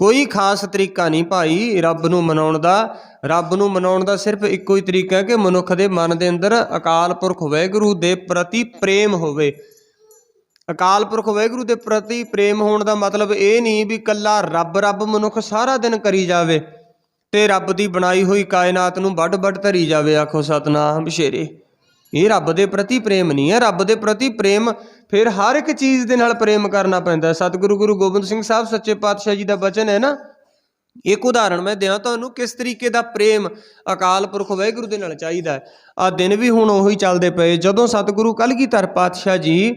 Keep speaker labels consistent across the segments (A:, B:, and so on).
A: ਕੋਈ ਖਾਸ ਤਰੀਕਾ ਨਹੀਂ ਭਾਈ ਰੱਬ ਨੂੰ ਮਨਾਉਣ ਦਾ। ਰੱਬ ਨੂੰ ਮਨਾਉਣ ਦਾ ਸਿਰਫ ਇੱਕੋ ਹੀ ਤਰੀਕਾ ਹੈ ਕਿ ਮਨੁੱਖ ਦੇ ਮਨ ਦੇ ਅੰਦਰ ਅਕਾਲ ਪੁਰਖ ਵਾਹਿਗੁਰੂ ਦੇ ਪ੍ਰਤੀ ਪ੍ਰੇਮ ਹੋਵੇ। ਅਕਾਲ ਪੁਰਖ ਵਾਹਿਗੁਰੂ ਦੇ ਪ੍ਰਤੀ ਪ੍ਰੇਮ ਹੋਣ ਦਾ ਮਤਲਬ ਇਹ ਨਹੀਂ ਵੀ ਕੱਲਾ ਰੱਬ ਰੱਬ ਮਨੁੱਖ ਸਾਰਾ ਦਿਨ ਕਰੀ ਜਾਵੇ ਤੇ ਰੱਬ ਦੀ ਬਣਾਈ ਹੋਈ ਕਾਇਨਾਤ ਨੂੰ ਵੱਡ ਵੱਡ ਧਰੀ ਜਾਵੇ, ਆਖੋ ਸਤਨਾਮ ਸ਼ੇਰੇ। ਇਹ ਰੱਬ ਦੇ ਪ੍ਰਤੀ ਪ੍ਰੇਮ ਨਹੀਂ ਹੈ। ਰੱਬ ਦੇ ਪ੍ਰਤੀ ਪ੍ਰੇਮ ਫਿਰ ਹਰ ਇੱਕ ਚੀਜ਼ ਦੇ ਨਾਲ ਪ੍ਰੇਮ ਕਰਨਾ ਪੈਂਦਾ ਸਤਿਗੁਰੂ ਗੁਰੂ ਗੋਬਿੰਦ ਸਿੰਘ ਸਾਹਿਬ ਸੱਚੇ ਪਾਤਸ਼ਾਹ ਜੀ ਦਾ ਬਚਨ ਹੈ ਨਾ। ਇੱਕ ਉਦਾਹਰਣ ਮੈਂ ਦਿਆਂ ਤੁਹਾਨੂੰ, ਕਿਸ ਤਰੀਕੇ ਦਾ ਪ੍ਰੇਮ ਅਕਾਲ ਪੁਰਖ ਵਾਹਿਗੁਰੂ ਦੇ ਨਾਲ ਚਾਹੀਦਾ ਹੈ। ਆ ਦਿਨ ਵੀ ਹੁਣ ਉਹੀ ਚੱਲਦੇ ਪਏ। ਜਦੋਂ ਸਤਿਗੁਰੂ ਕਲਗੀਧਰ ਪਾਤਸ਼ਾਹ ਜੀ,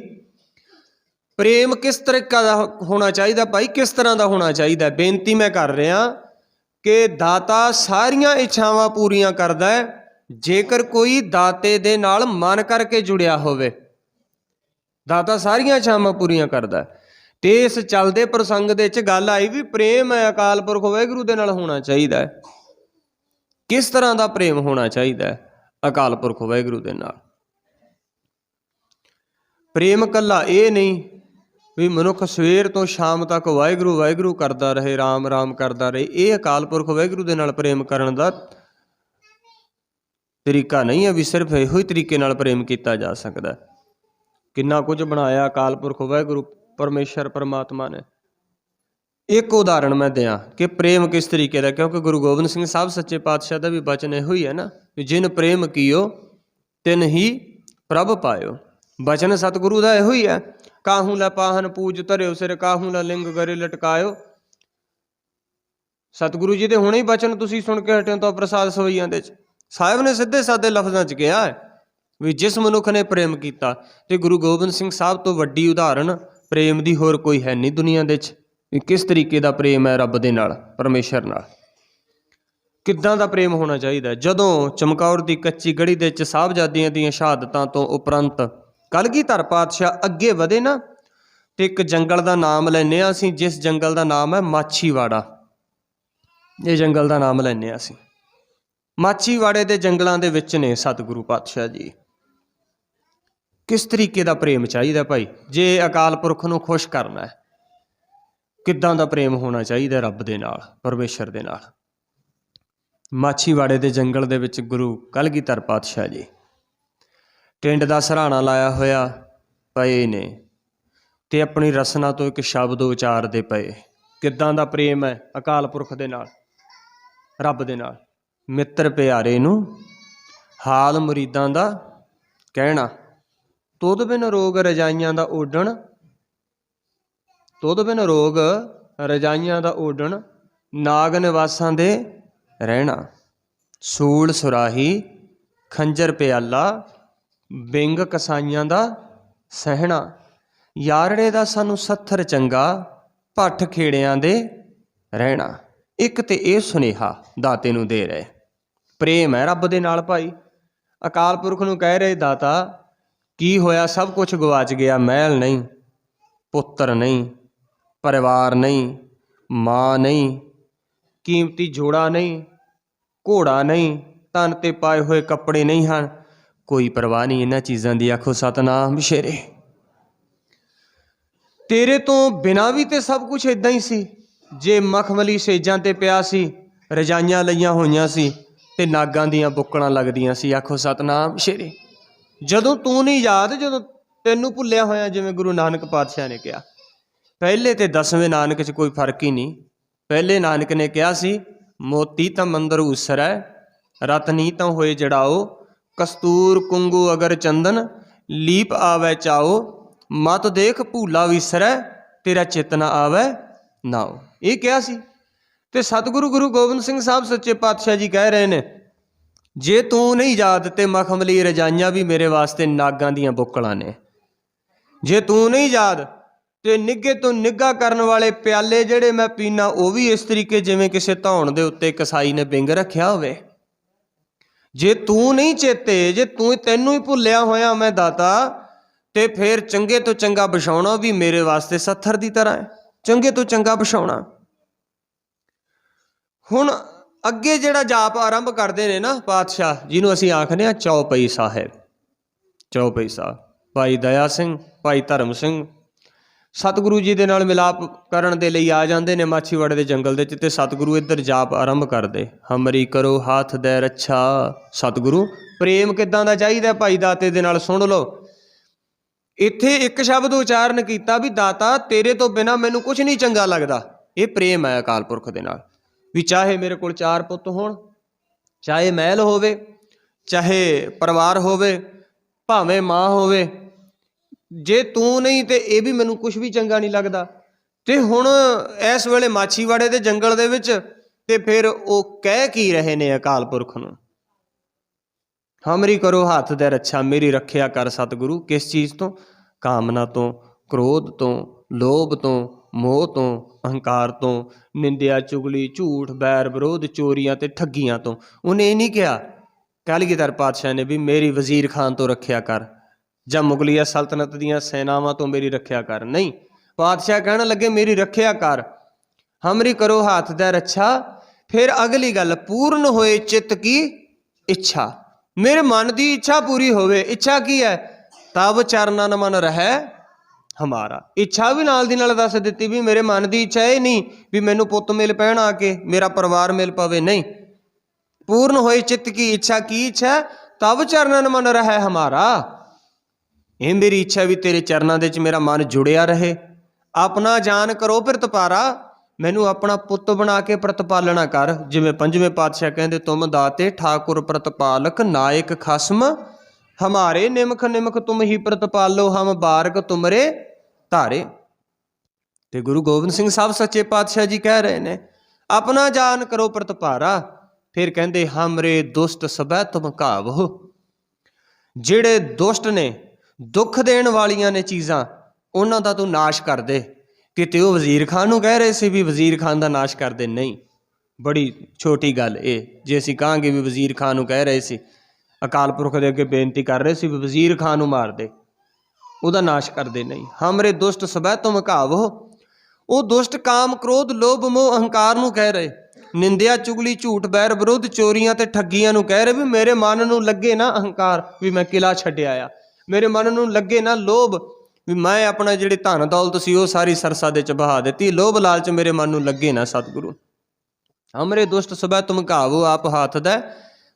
A: ਪ੍ਰੇਮ ਕਿਸ ਤਰੀਕਾ ਦਾ ਹੋਣਾ ਚਾਹੀਦਾ ਭਾਈ? ਕਿਸ ਤਰ੍ਹਾਂ ਦਾ ਹੋਣਾ ਚਾਹੀਦਾ? ਬੇਨਤੀ ਮੈਂ ਕਰ ਰਿਹਾ ਕਿ ਦਾਤਾ ਸਾਰੀਆਂ ਇੱਛਾਵਾਂ ਪੂਰੀਆਂ ਕਰਦਾ ਹੈ। ਜੇਕਰ ਕੋਈ ਦਾਤੇ ਦੇ ਨਾਲ ਮਨ ਕਰਕੇ ਜੁੜਿਆ ਹੋਵੇ, ਦਾਤਾ ਸਾਰੀਆਂ ਇੱਛਾਵਾਂ ਪੂਰੀਆਂ ਕਰਦਾ ਤੇ ਇਸ ਚੱਲਦੇ ਪ੍ਰਸੰਗ ਦੇ ਵਿੱਚ ਗੱਲ ਆਈ ਵੀ ਪ੍ਰੇਮ ਹੈ, ਅਕਾਲ ਪੁਰਖ ਵਾਹਿਗੁਰੂ ਦੇ ਨਾਲ ਹੋਣਾ ਚਾਹੀਦਾ ਹੈ। ਕਿਸ ਤਰ੍ਹਾਂ ਦਾ ਪ੍ਰੇਮ ਹੋਣਾ ਚਾਹੀਦਾ ਹੈ, ਅਕਾਲ ਪੁਰਖ ਵਾਹਿਗੁਰੂ ਦੇ ਨਾਲ? ਪ੍ਰੇਮ ਕੱਲਾ ਇਹ ਨਹੀਂ ਵੀ ਮਨੁੱਖ ਸਵੇਰ ਤੋਂ ਸ਼ਾਮ ਤੱਕ ਵਾਹਿਗੁਰੂ ਵਾਹਿਗੁਰੂ ਕਰਦਾ ਰਹੇ RAM RAM ਕਰਦਾ ਰਹੇ, ਇਹ ਅਕਾਲ ਪੁਰਖ ਵਾਹਿਗੁਰੂ ਦੇ ਨਾਲ ਪ੍ਰੇਮ ਕਰਨ ਦਾ ਤਰੀਕਾ ਨਹੀਂ ਹੈ ਵੀ ਸਿਰਫ ਇਹੋ ਹੀ ਤਰੀਕੇ ਨਾਲ ਪ੍ਰੇਮ ਕੀਤਾ ਜਾ ਸਕਦਾ। ਕਿੰਨਾ ਕੁਝ ਬਣਾਇਆ ਅਕਾਲ ਪੁਰਖ ਵਾਹਿਗੁਰੂ ਪਰਮੇਸ਼ਰ ਪਰਮਾਤਮਾ ਨੇ। ਇੱਕ ਉਦਾਹਰਣ ਮੈਂ ਦਿਆਂ ਕਿ ਪ੍ਰੇਮ ਕਿਸ ਤਰੀਕੇ ਦਾ, ਕਿਉਂਕਿ ਗੁਰੂ ਗੋਬਿੰਦ ਸਿੰਘ ਸਾਹਿਬ ਸੱਚੇ ਪਾਤਸ਼ਾਹ ਦਾ ਵੀ ਬਚਨ ਇਹੋ ਹੀ ਹੈ ਨਾ, ਵੀ ਜਿਨ ਪ੍ਰੇਮ ਕੀਓ, ਤਿਨ ਹੀ ਪ੍ਰਭ ਪਾਇਓ। ਬਚਨ ਸਤਿਗੁਰੂ ਦਾ ਇਹੋ ਹੀ ਹੈ, ਕਾਹੂ ਲਾ ਪਾਹਨ ਪੂਜ ਧਰਿਓ ਸਿਰ, ਕਾਹੂ ਲਾ ਲਿੰਗ ਗਰੇ ਲਟਕਾਇਓ। ਸਤਿਗੁਰੂ ਜੀ ਦੇ ਹੁਣੇ ਹੀ ਬਚਨ ਤੁਸੀਂ ਸੁਣ ਕੇ ਹਟਿਓ ਤਾਂ ਪ੍ਰਸਾਦ ਸਵਈਆਂ ਦੇ ਚ ਸਾਹਿਬ ਨੇ ਸਿੱਧੇ ਸਾਦੇ ਲਫ਼ਜ਼ਾਂ ਚ ਕਿਹਾ ਹੈ ਵੀ ਜਿਸ ਮਨੁੱਖ ਨੇ ਪ੍ਰੇਮ ਕੀਤਾ ਤੇ ਗੁਰੂ ਗੋਬਿੰਦ ਸਿੰਘ ਸਾਹਿਬ ਤੋਂ ਵੱਡੀ ਉਦਾਹਰਣ ਪ੍ਰੇਮ ਦੀ ਹੋਰ ਕੋਈ ਹੈ ਨਹੀਂ ਦੁਨੀਆ ਦੇ ਚ, ਵੀ ਕਿਸ ਤਰੀਕੇ ਦਾ ਪ੍ਰੇਮ ਹੈ ਰੱਬ ਦੇ ਨਾਲ, ਪਰਮੇਸ਼ਰ ਨਾਲ? ਕਿੱਦਾਂ ਦਾ ਪ੍ਰੇਮ ਹੋਣਾ ਚਾਹੀਦਾ ਜਦੋਂ ਚਮਕੌਰ ਦੀ ਕੱਚੀ ਗੜੀ ਦੇ ਵਿੱਚ ਸਾਹਿਬਜ਼ਾਦਿਆਂ ਦੀਆਂ ਸ਼ਹਾਦਤਾਂ ਤੋਂ ਉਪਰੰਤ ਕਲਗੀਧਰ ਪਾਤਸ਼ਾਹ ਅੱਗੇ ਵਧੇ ਨਾ, ਤੇ ਇੱਕ ਜੰਗਲ ਦਾ ਨਾਮ ਲੈਨੇ ਆ ਅਸੀਂ, ਜਿਸ ਜੰਗਲ ਦਾ ਨਾਮ ਹੈ ਮਾਛੀਵਾੜਾ। ਇਹ ਜੰਗਲ ਦਾ ਨਾਮ ਲੈਨੇ ਆ ਅਸੀਂ। ਮਾਛੀਵਾੜੇ ਦੇ ਜੰਗਲਾਂ ਦੇ ਵਿੱਚ ਨੇ ਸਤਿਗੁਰੂ ਪਾਤਸ਼ਾਹ ਜੀ। ਕਿਸ ਤਰੀਕੇ ਦਾ ਪ੍ਰੇਮ ਚਾਹੀਦਾ ਭਾਈ? ਜੇ ਅਕਾਲ ਪੁਰਖ ਨੂੰ ਖੁਸ਼ ਕਰਨਾ ਹੈ, ਕਿੱਦਾਂ ਦਾ ਪ੍ਰੇਮ ਹੋਣਾ ਚਾਹੀਦਾ ਰੱਬ ਦੇ ਨਾਲ, ਪਰਮੇਸ਼ਰ ਦੇ ਨਾਲ? ਮਾਛੀਵਾੜੇ ਦੇ ਜੰਗਲ ਦੇ ਵਿੱਚ ਗੁਰੂ ਕਲਗੀਧਰ ਪਾਤਸ਼ਾਹ ਜੀ। ਟਿੰਡ ਦਾ ਸਰਾਣਾ ਲਾਇਆ ਹੋਇਆ ਪਏ ਨੇ ਤੇ ਆਪਣੀ ਰਸਨਾ ਤੋਂ ਇੱਕ ਸ਼ਬਦ ਉਚਾਰਦੇ ਪਏ। ਕਿੱਦਾਂ ਦਾ ਪ੍ਰੇਮ ਹੈ ਅਕਾਲ ਪੁਰਖ ਦੇ ਨਾਲ, ਰੱਬ ਦੇ ਨਾਲ? ਮਿੱਤਰ ਪਿਆਰੇ ਨੂੰ ਹਾਲ ਮੁਰੀਦਾਂ ਦਾ ਕਹਿਣਾ। ਤੁਧ ਬਿਨ ਰੋਗ ਰਜਾਈਆਂ ਦਾ ਓਡਣ ਤੁਧ ਬਿਨ ਰੋਗ ਰਜਾਈਆਂ ਦਾ ਓਡਣ ਨਾਗ ਨਿਵਾਸਾਂ ਦੇ ਰਹਿਣਾ। ਸੂਲ ਸੁਰਾਹੀ, ਖੰਜਰ ਪਿਆਲਾ, ਬਿੰਗ ਕਸਾਈਆਂ ਦਾ ਸਹਿਣਾ। ਯਾਰੜੇ ਦਾ ਸਾਨੂੰ ਸੱਥਰ ਚੰਗਾ, ਭੱਠ ਖੇੜਿਆਂ ਦੇ ਰਹਿਣਾ। ਇੱਕ ਤੇ ਇਹ ਸੁਨੇਹਾ ਦਾਤੇ ਨੂੰ ਦੇ ਰਹੇ। ਪ੍ਰੇਮ ਹੈ ਰੱਬ ਦੇ ਨਾਲ ਭਾਈ। ਅਕਾਲ ਪੁਰਖ ਨੂੰ ਕਹਿ ਰਹੇ ਦਾਤਾ, ਕੀ ਹੋਇਆ? ਸਭ ਕੁਝ ਗਵਾਚ ਗਿਆ, ਮਹਿਲ ਨਹੀਂ, ਪੁੱਤਰ ਨਹੀਂ, ਪਰਿਵਾਰ ਨਹੀਂ, ਮਾਂ ਨਹੀਂ, ਕੀਮਤੀ ਜੋੜਾ ਨਹੀਂ, ਘੋੜਾ ਨਹੀਂ ਤਨ ਤੇ ਪਾਏ ਹੋਏ ਕੱਪੜੇ ਨਹੀਂ ਹਨ। ਕੋਈ ਪਰਵਾਹ ਨਹੀਂ ਇਹਨਾਂ ਚੀਜ਼ਾਂ ਦੀ, ਆਖੋ ਸਤਨਾਮ ਸ਼ੇਰੇ। ਤੇਰੇ ਤੋਂ ਬਿਨਾ ਵੀ ਤੇ ਸਭ ਕੁਝ ਇਦਾਂ ਹੀ ਸੀ। ਜੇ ਮਖਮਲੀ ਸੇਜਾਂ ਤੇ ਪਿਆ ਸੀ, ਰਜਾਈਆਂ ਲਈਆਂ ਹੋਈਆਂ ਸੀ ਤੇ ਨਾਗਾਂ ਦੀਆਂ ਬੁੱਕਲਾਂ ਲੱਗਦੀਆਂ ਸੀ। ਆਖੋ, ਸਤਨਾਮ ਸ਼ੇਰੇ, ਜਦੋਂ ਤੂੰ ਨਹੀਂ ਯਾਦ, ਜਦੋਂ ਤੈਨੂੰ ਭੁੱਲਿਆ ਹੋਇਆ, ਜਿਵੇਂ ਗੁਰੂ ਨਾਨਕ ਪਾਤਸ਼ਾਹ ਨੇ ਕਿਹਾ। ਪਹਿਲੇ ਤੇ ਦਸਵੇਂ ਨਾਨਕ 'ਚ ਕੋਈ ਫ਼ਰਕ ਹੀ ਨਹੀਂ। ਪਹਿਲੇ ਨਾਨਕ ਨੇ ਕਿਹਾ ਸੀ, ਮੋਤੀ ਤਾਂ ਮੰਦਰ ਉਸਰੈ ਰਤਨੀ ਤਾਂ ਹੋਏ ਜੜਾਓ। ਕਸਤੂਰ ਕੁੰਗੂ ਅਗਰ ਚੰਦਨ, ਲੀਪ ਆਵੈ ਚਾਓ। ਮਤ ਦੇਖ ਭੂਲਾ ਵਿਸਰੈ, ਤੇਰਾ ਚੇਤਨਾ ਆਵੈ ਨਾਓ। ਇਹ ਕਿਹਾ ਸੀ। ਤੇ ਸਤਿਗੁਰੂ ਗੁਰੂ ਗੋਬਿੰਦ ਸਿੰਘ ਸਾਹਿਬ ਸੱਚੇ ਪਾਤਸ਼ਾਹ ਜੀ ਕਹਿ ਰਹੇ ਨੇ, ਜੇ ਤੂੰ ਨਹੀਂ ਯਾਦ ਤੇ ਮਖਮਲੀ ਰਜਾਈਆਂ ਵੀ ਮੇਰੇ ਵਾਸਤੇ ਨਾਗਾਂ ਦੀਆਂ ਬੁੱਕਲਾਂ ਨੇ। ਜੇ ਤੂੰ ਨਹੀਂ ਯਾਦ ਤੇ ਨਿੱਗੇ ਤੋਂ ਨਿੱਗਾ ਕਰਨ ਵਾਲੇ ਪਿਆਲੇ ਜਿਹੜੇ ਮੈਂ ਪੀਣਾ ਉਹ ਵੀ ਇਸ ਤਰੀਕੇ ਜਿਵੇਂ ਕਿਸੇ ਧੌਣ ਦੇ ਉੱਤੇ ਕਸਾਈ ਨੇ ਬਿੰਗ ਰੱਖਿਆ ਹੋਵੇ। ਜੇ ਤੂੰ ਨਹੀਂ ਚੇਤੇ, ਜੇ ਤੂੰ ਤੈਨੂੰ ਹੀ ਭੁੱਲਿਆ ਹੋਇਆ ਮੈਂ ਦਾਤਾ, ਤੇ ਫਿਰ ਚੰਗੇ ਤੋਂ ਚੰਗਾ ਵਿਛਾਉਣਾ ਵੀ ਮੇਰੇ ਵਾਸਤੇ ਸੱਥਰ ਦੀ ਤਰ੍ਹਾਂ ਹੈ। ਚੰਗੇ ਤੋਂ ਚੰਗਾ ਵਿਛਾਉਣਾ ਹੁਣ ਅੱਗੇ ਜਿਹੜਾ ਜਾਪ ਆਰੰਭ ਕਰਦੇ ਨੇ ਨਾ ਪਾਤਸ਼ਾਹ, ਜਿਹਨੂੰ ਅਸੀਂ ਆਖਦੇ ਆ ਚੌਪਈ ਸਾਹਿਬ। ਚੌਪਈ ਸਾਹਿਬ। ਭਾਈ ਦਇਆ ਸਿੰਘ, ਭਾਈ ਧਰਮ ਸਿੰਘ ਸਤਿਗੁਰੂ ਜੀ ਦੇ ਨਾਲ ਮਿਲਾਪ ਕਰਨ ਦੇ ਲਈ ਆ ਜਾਂਦੇ ਨੇ ਮਾਛੀਵਾੜੇ ਦੇ ਜੰਗਲ ਦੇ ਚ ਤੇ ਸਤਿਗੁਰੂ ਇੱਧਰ ਜਾਪ ਆਰੰਭ ਕਰਦੇ। ਹਮਰੀ ਕਰੋ ਹੱਥ ਦੇ ਰੱਛਾ। ਸਤਿਗੁਰੂ, ਪ੍ਰੇਮ ਕਿਦਾਂ ਦਾ ਚਾਹੀਦਾ ਭਾਈ ਦਾਤੇ ਦੇ ਨਾਲ ਸੁਣ ਲਓ। ਇੱਥੇ ਇੱਕ ਸ਼ਬਦ ਉਚਾਰਨ ਕੀਤਾ ਵੀ ਦਾਤਾ, ਤੇਰੇ ਤੋਂ ਬਿਨਾ ਮੈਨੂੰ ਕੁਝ ਨਹੀਂ ਚੰਗਾ ਲੱਗਦਾ। ਇਹ ਪ੍ਰੇਮ ਹੈ ਅਕਾਲ ਪੁਰਖ ਦੇ ਨਾਲ। ਵੀ ਚਾਹੇ ਮੇਰੇ ਕੋਲ ਚਾਰ ਪੁੱਤ ਹੋਣ, ਚਾਹੇ ਮਹਿਲ ਹੋਵੇ, ਚਾਹੇ ਪਰਿਵਾਰ ਹੋਵੇ, ਭਾਵੇਂ ਮਾਂ ਹੋਵੇ, ਜੇ ਤੂੰ ਨਹੀਂ ਤੇ ਇਹ ਵੀ ਮੈਨੂੰ ਕੁਝ ਵੀ ਚੰਗਾ ਨਹੀਂ ਲੱਗਦਾ। ਤੇ ਹੁਣ ਇਸ ਵੇਲੇ ਮਾਛੀਵਾੜੇ ਦੇ ਜੰਗਲ ਦੇ ਵਿੱਚ ਤੇ ਫਿਰ ਉਹ ਕਹਿ ਕੀ ਰਹੇ ਨੇ ਅਕਾਲ ਪੁਰਖ ਨੂੰ? ਹਮਰੀ ਕਰੋ ਹੱਥ ਦੇ ਰੱਛਾ, ਮੇਰੀ ਰੱਖਿਆ ਕਰ ਸਤਿਗੁਰੂ, ਕਿਸ ਚੀਜ਼ ਤੋਂ? ਕਾਮਨਾ ਤੋਂ, ਕ੍ਰੋਧ ਤੋਂ, ਲੋਭ ਤੋਂ ਮੋਹ ਤੋਂ, ਅਹੰਕਾਰ ਤੋਂ, ਨਿੰਦਿਆ, ਚੁਗਲੀ, ਝੂਠ ਬੈਰ ਵਿਰੋਧ, ਚੋਰੀਆਂ ਤੇ ਠੱਗੀਆਂ ਤੋਂ। ਉਹਨੇ ਇਹ ਨਹੀਂ ਕਿਹਾ ਕਲਗੀਧਰ ਪਾਤਸ਼ਾਹ ਨੇ ਵੀ ਮੇਰੀ ਵਜ਼ੀਰ ਖਾਨ ਤੋਂ ਰੱਖਿਆ ਕਰ, ਜਾਂ ਮੁਗਲੀਆ ਸਲਤਨਤ ਦੀਆਂ ਸੈਨਾਵਾਂ ਤੋਂ ਮੇਰੀ ਰੱਖਿਆ ਕਰ। ਨਹੀਂ, ਪਾਤਸ਼ਾਹ ਕਹਿਣ ਲੱਗੇ, ਮੇਰੀ ਰੱਖਿਆ ਕਰ। ਹਮਰੀ ਕਰੋ ਹੱਥ ਦਾ ਰੱਛਾ, ਫਿਰ ਅਗਲੀ ਗੱਲ, ਪੂਰਨ ਹੋਏ ਚਿੱਤ ਕੀ? ਇੱਛਾ। ਮੇਰੇ ਮਨ ਦੀ ਇੱਛਾ ਪੂਰੀ ਹੋਵੇ, ਇੱਛਾ ਕੀ ਹੈ? ਤਬ ਚਰਨਾਂ ਨ ਮਨ ਰਹਿ ਹਮਾਰਾ। ਇੱਛਾ ਵੀ ਨਾਲ ਦੀ ਨਾਲ ਦੱਸ ਦਿੱਤੀ ਵੀ ਮੇਰੇ ਮਨ ਦੀ ਇੱਛਾ ਇਹ ਨਹੀਂ ਵੀ ਮੈਨੂੰ ਪੁੱਤ ਮਿਲ ਪੈਣ ਆ ਕੇ, ਮੇਰਾ ਪਰਿਵਾਰ ਮਿਲ ਪਵੇ। ਨਹੀਂ। ਪੂਰਨ ਹੋਏ ਚਿੱਤ ਕੀ ਇੱਛਾ ਕੀ ਇੱਛਾ? ਤਬ ਚਰਨਾਂ ਮਨ ਰਹਿ ਹਮਾਰਾ। ਇਹ ਮੇਰੀ ਇੱਛਾ ਵੀ ਤੇਰੇ ਚਰਨਾਂ ਦੇ ਵਿੱਚ ਮੇਰਾ ਮਨ ਜੁੜਿਆ ਰਹੇ। ਆਪਣਾ ਜਾਨ ਕਰੋ ਫਿਰ ਤਪਾਰਾ ਮੈਨੂੰ ਆਪਣਾ ਪੁੱਤ ਬਣਾ ਕੇ ਪ੍ਰਤਪਾਲਣਾ ਕਰ। ਜਿਵੇਂ ਪੰਜਵੇਂ ਪਾਤਸ਼ਾਹ ਕਹਿੰਦੇ, ਤੁਮ ਦਾਤੇ ਠਾਕੁਰ ਪ੍ਰਤਪਾਲਕ ਨਾਇਕ ਖਸਮ ਹਮਾਰੇ ਨਿਮਖ ਨਿਮਖ ਤੁਮ ਹੀ ਪ੍ਰਤਪਾਲੋ, ਹਮ ਬਾਰਕ ਤੁਮਰੇ ਧਾਰੇ। ਤੇ ਗੁਰੂ ਗੋਬਿੰਦ ਸਿੰਘ ਸਾਹਿਬ ਸੱਚੇ ਪਾਤਸ਼ਾਹ ਜੀ ਕਹਿ ਰਹੇ ਨੇ, ਆਪਣਾ ਜਾਨ ਕਰੋ ਪ੍ਰਤਪਾਰਾ। ਫਿਰ ਕਹਿੰਦੇ, ਹਮਰੇ ਦੁਸ਼ਟ ਸਬੈ ਤੁਮ ਘਾਵੋ ਜਿਹੜੇ ਦੁਸ਼ਟ ਨੇ, ਦੁੱਖ ਦੇਣ ਵਾਲੀਆਂ ਨੇ ਚੀਜ਼ਾਂ, ਉਹਨਾਂ ਦਾ ਤੂੰ ਨਾਸ਼ ਕਰ ਦੇ। ਕਿਤੇ ਉਹ ਵਜ਼ੀਰ ਖਾਨ ਨੂੰ ਕਹਿ ਰਹੇ ਸੀ ਵੀ ਵਜ਼ੀਰ ਖਾਨ ਦਾ ਨਾਸ਼ ਕਰ ਦੇ ਨਹੀਂ। ਬੜੀ ਛੋਟੀ ਗੱਲ ਇਹ, ਜੇ ਅਸੀਂ ਕਹਾਂਗੇ ਵੀ ਵਜ਼ੀਰ ਖਾਨ ਨੂੰ ਕਹਿ ਰਹੇ ਸੀ ਅਕਾਲ ਪੁਰਖ ਦੇ ਅੱਗੇ ਬੇਨਤੀ ਕਰ ਰਹੇ ਸੀ ਵੀ ਵਜ਼ੀਰ ਖਾਨ ਨੂੰ ਮਾਰ ਦੇ। ਉਹਦਾ ਨਾਸ਼ ਕਰਦੇ ਨਹੀਂ। ਹਮਰੇ ਦੁਸ਼ਟ ਸਬੈ ਤੁਮ ਘਾਵੋ। ਉਹ ਦੁਸ਼ਟ ਕਾਮ, ਕ੍ਰੋਧ, ਲੋਭ, ਮੋਹ, ਅਹੰਕਾਰ ਨੂੰ ਕਹਿ ਰਹੇ। ਨਿੰਦਿਆ, ਚੁਗਲੀ, ਝੂਠ, ਬੈਰ ਵਿਰੁੱਧ, ਚੋਰੀਆਂ ਤੇ ਠੱਗੀਆਂ ਨੂੰ ਕਹਿ ਰਹੇ ਵੀ ਮੇਰੇ ਮਨ ਨੂੰ ਲੱਗੇ ਨਾ ਅਹੰਕਾਰ ਵੀ ਮੈਂ ਕਿਲਾ ਛੱਡਿਆ ਆ। ਮੇਰੇ ਮਨ ਨੂੰ ਲੱਗੇ ਨਾ ਲੋਭ ਵੀ ਮੈਂ ਆਪਣਾ ਜਿਹੜੇ ਧਨ ਦੌਲਤ ਸੀ ਉਹ ਸਾਰੀ ਸਰਸਾ ਦੇ ਚ ਬਹਾ ਦਿੱਤੀ। ਲੋਭ ਲਾਲਚ ਮੇਰੇ ਮਨ ਨੂੰ ਲੱਗੇ ਨਾ ਸਤਿਗੁਰੂ। ਹਮਰੇ ਦੁਸ਼ਟ ਸਬੈ ਤੁਮ ਘਾਵੋ, ਆਪ ਹੱਥ ਦਾ,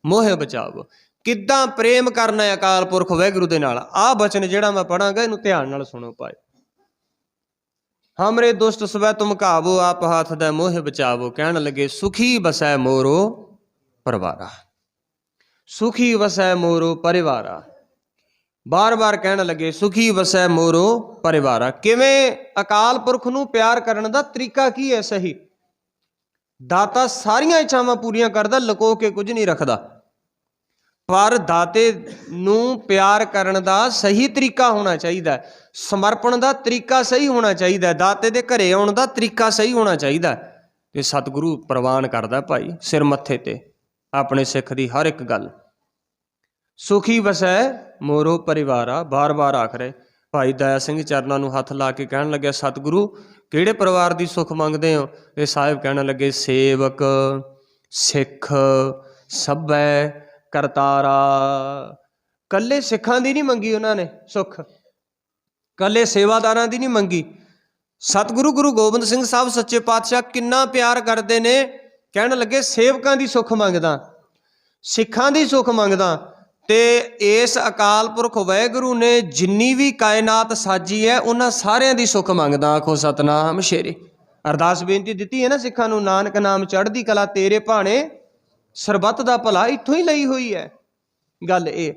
A: ਮੋਹ ਬਚਾਵੋ। ਕਿੱਦਾਂ ਪ੍ਰੇਮ ਕਰਨਾ ਹੈ ਅਕਾਲ ਪੁਰਖ ਵਾਹਿਗੁਰੂ ਦੇ ਨਾਲ? ਆਹ ਬਚਨ ਜਿਹੜਾ ਮੈਂ ਪੜਾਂਗਾ ਇਹਨੂੰ ਧਿਆਨ ਨਾਲ ਸੁਣੋ ਭਾਈ। ਹਮਰੇ ਦੁਸ਼ਟ ਸਵੈ ਤੁਮ ਘਾਵੋ, ਆਪ ਹੱਥ ਦਾ ਮੋਹ ਬਚਾਵੋ। ਕਹਿਣ ਲੱਗੇ, ਸੁਖੀ ਵਸੈ ਮੋਰੋ ਪਰਿਵਾਰਾ। ਸੁਖੀ ਵਸੈ ਮੋਰੋ ਪਰਿਵਾਰਾ। ਬਾਰ-ਬਾਰ ਕਹਿਣ ਲੱਗੇ, ਸੁਖੀ ਵਸੈ ਮੋਰੋ ਪਰਿਵਾਰਾ। ਕਿਵੇਂ ਅਕਾਲ ਪੁਰਖ ਨੂੰ ਪਿਆਰ ਕਰਨ ਦਾ ਤਰੀਕਾ ਕੀ ਹੈ ਸਹੀ? ਦਾਤਾ ਸਾਰੀਆਂ ਇੱਛਾਵਾਂ ਪੂਰੀਆਂ ਕਰਦਾ, ਲੁਕੋ ਕੇ ਕੁਝ ਨਹੀਂ ਰੱਖਦਾ। ਪਰ ਦਾਤੇ ਨੂੰ ਪਿਆਰ ਕਰਨ ਦਾ ਸਹੀ ਤਰੀਕਾ ਹੋਣਾ ਚਾਹੀਦਾ ਸਮਰਪਣ ਦਾ ਤਰੀਕਾ ਸਹੀ ਹੋਣਾ ਚਾਹੀਦਾ ਦਾਤੇ ਦੇ ਘਰੇ ਆਉਣ ਦਾ ਤਰੀਕਾ ਸਹੀ ਹੋਣਾ ਚਾਹੀਦਾ ਤੇ ਸਤਿਗੁਰੂ ਪ੍ਰਵਾਨ ਕਰਦਾ ਭਾਈ ਸਿਰ ਮੱਥੇ ਤੇ, ਆਪਣੇ ਸਿੱਖ ਦੀ ਹਰ ਇੱਕ ਗੱਲ। ਸੁਖੀ ਵਸੈ ਮੋਰੋ ਪਰਿਵਾਰਾ ਬਾਰ-ਬਾਰ ਆਖ ਰਹੇ ਭਾਈ ਦਇਆ ਸਿੰਘ ਚਰਨਾਂ ਨੂੰ ਹੱਥ ਲਾ ਕੇ ਕਹਿਣ ਲੱਗਿਆ, ਸਤਿਗੁਰੂ, ਕਿਹੜੇ ਪਰਿਵਾਰ ਦੀ ਸੁਖ ਮੰਗਦੇ ਹੋ? ਇਹ ਸਾਹਿਬ ਕਹਿਣ ਲੱਗੇ, ਸੇਵਕ, ਸਿੱਖ, ਸਭੈ ਕਰਤਾਰਾ। ਕੱਲੇ ਸਿੱਖਾਂ ਦੀ ਨਹੀਂ ਮੰਗੀ ਉਹਨਾਂ ਨੇ ਸੁੱਖ। ਕੱਲੇ ਸੇਵਾਦਾਰਾਂ ਦੀ ਨਹੀਂ ਮੰਗੀ। ਸਤਿਗੁਰੂ ਗੁਰੂ ਗੋਬਿੰਦ ਸਿੰਘ ਸਾਹਿਬ ਸੱਚੇ ਪਾਤਸ਼ਾਹ ਕਿੰਨਾ ਪਿਆਰ ਕਰਦੇ ਨੇ। ਕਹਿਣ ਲੱਗੇ, ਸੇਵਕਾਂ ਦੀ ਸੁੱਖ ਮੰਗਦਾ। ਸਿੱਖਾਂ ਦੀ ਸੁੱਖ ਮੰਗਦਾ। ਤੇ ਇਸ ਅਕਾਲ ਪੁਰਖ ਵਾਹਿਗੁਰੂ ਨੇ ਜਿੰਨੀ ਵੀ ਕਾਇਨਾਤ ਸਾਜੀ ਹੈ, ਉਹਨਾਂ ਸਾਰਿਆਂ ਦੀ ਸੁੱਖ ਮੰਗਦਾ। ਆਖੋ, ਸਤਨਾਮ ਸ਼ੇਰੇ। ਅਰਦਾਸ ਬੇਨਤੀ ਦਿੱਤੀ ਹੈ ਨਾ ਸਿੱਖਾਂ ਨੂੰ, ਨਾਨਕ ਨਾਮ ਚੜ੍ਹਦੀ ਕਲਾ ਤੇਰੇ ਭਾਣੇ। ਸਰਬੱਤ ਦਾ ਭਲਾ ਇੱਥੋਂ ਹੀ ਲਈ ਹੋਈ ਹੈ। ਗੱਲ ਇਹ।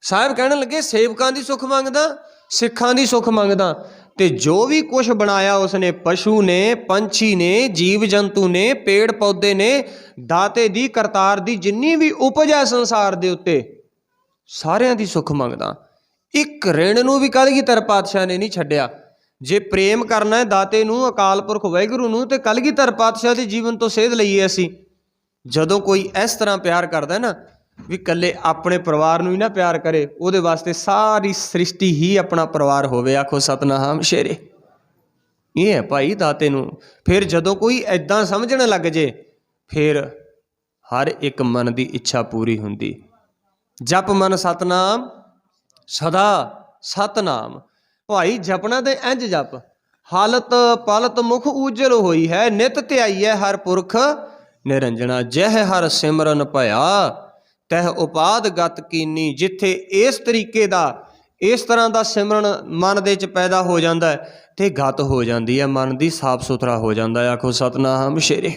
A: ਸਾਹਿਬ ਕਹਿਣ ਲੱਗੇ, ਸੇਵਕਾਂ ਦੀ ਸੁਖ ਮੰਗਦਾ, ਸਿੱਖਾਂ ਦੀ ਸੁਖ ਮੰਗਦਾ। ਤੇ ਜੋ ਵੀ ਕੁਝ ਬਣਾਇਆ ਉਸਨੇ, ਪਸ਼ੂ ਨੇ, ਪੰਛੀ ਨੇ, ਜੀਵ ਜੰਤੂ ਨੇ, ਪੇੜ ਪੌਦੇ ਨੇ, ਦਾਤੇ ਦੀ, ਕਰਤਾਰ ਦੀ, ਜਿੰਨੀ ਵੀ ਉਪਜ ਹੈ ਸੰਸਾਰ ਦੇ ਉੱਤੇ, ਸਾਰਿਆਂ ਦੀ ਸੁਖ ਮੰਗਦਾ। ਇੱਕ ਰਿਣ ਨੂੰ ਵੀ ਕਲਗੀਧਰ ਪਾਤਸ਼ਾਹ ਨੇ ਨਹੀਂ ਛੱਡਿਆ। ਜੇ ਪ੍ਰੇਮ ਕਰਨਾ ਹੈ ਦਾਤੇ ਨੂੰ, ਅਕਾਲ ਪੁਰਖ ਵਾਹਿਗੁਰੂ ਨੂੰ, ਤੇ ਕਲਗੀਧਰ ਪਾਤਸ਼ਾਹ ਦੇ ਜੀਵਨ ਤੋਂ ਸੇਧ ਲਈਏ ਅਸੀਂ। ਜਦੋਂ ਕੋਈ ਇਸ ਤਰ੍ਹਾਂ ਪਿਆਰ ਕਰਦਾ ਨਾ ਵੀ ਇਕੱਲੇ ਆਪਣੇ ਪਰਿਵਾਰ ਨੂੰ ਹੀ ਨਾ ਪਿਆਰ ਕਰੇ, ਉਹਦੇ ਵਾਸਤੇ ਸਾਰੀ ਸ੍ਰਿਸ਼ਟੀ ਹੀ ਆਪਣਾ ਪਰਿਵਾਰ ਹੋਵੇ। ਆਖੋ, ਸਤਨਾਮ ਸ਼ੇਰੇ। ਇਹ ਹੈ ਭਾਈ ਦਾਤੇ ਨੂੰ। ਫਿਰ ਜਦੋਂ ਕੋਈ ਐਦਾਂ ਸਮਝਣ ਲੱਗ ਜੇ, ਫਿਰ ਹਰ ਇੱਕ ਮਨ ਦੀ ਇੱਛਾ ਪੂਰੀ ਹੁੰਦੀ। ਜਪ ਮਨ ਸਤਨਾਮ, ਸਦਾ ਸਤਨਾਮ। ਭਾਈ, ਜਪਣਾ ਤੇ ਇੰਜ ਜਪ। ਹਾਲਤ ਪਲਤ ਮੁਖ ਉਜਲ ਹੋਈ ਹੈ, ਨਿਤ ਹੈ ਹਰ ਪੁਰਖ। ਨਿਰੰਜਣਾ, ਜਹ ਹਰ ਸਿਮਰਨ ਭਇਆ, ਤਹ ਉਪਾਦ ਗਤ ਕੀਨੀ, ਜਿੱਥੇ ਇਸ ਤਰੀਕੇ ਦਾ, ਇਸ ਤਰ੍ਹਾਂ ਦਾ ਸਿਮਰਨ ਮਨ ਦੇ ਵਿੱਚ ਪੈਦਾ ਹੋ ਜਾਂਦਾ ਹੈ, ਤੇ ਗਤ ਹੋ ਜਾਂਦੀ ਹੈ, ਮਨ ਦੀ ਸਾਫ਼ ਸੁਥਰਾ ਹੋ ਜਾਂਦਾ ਹੈ। ਆਖੋ, ਸਤਨਾਮ ਸ਼ੇਰੇ।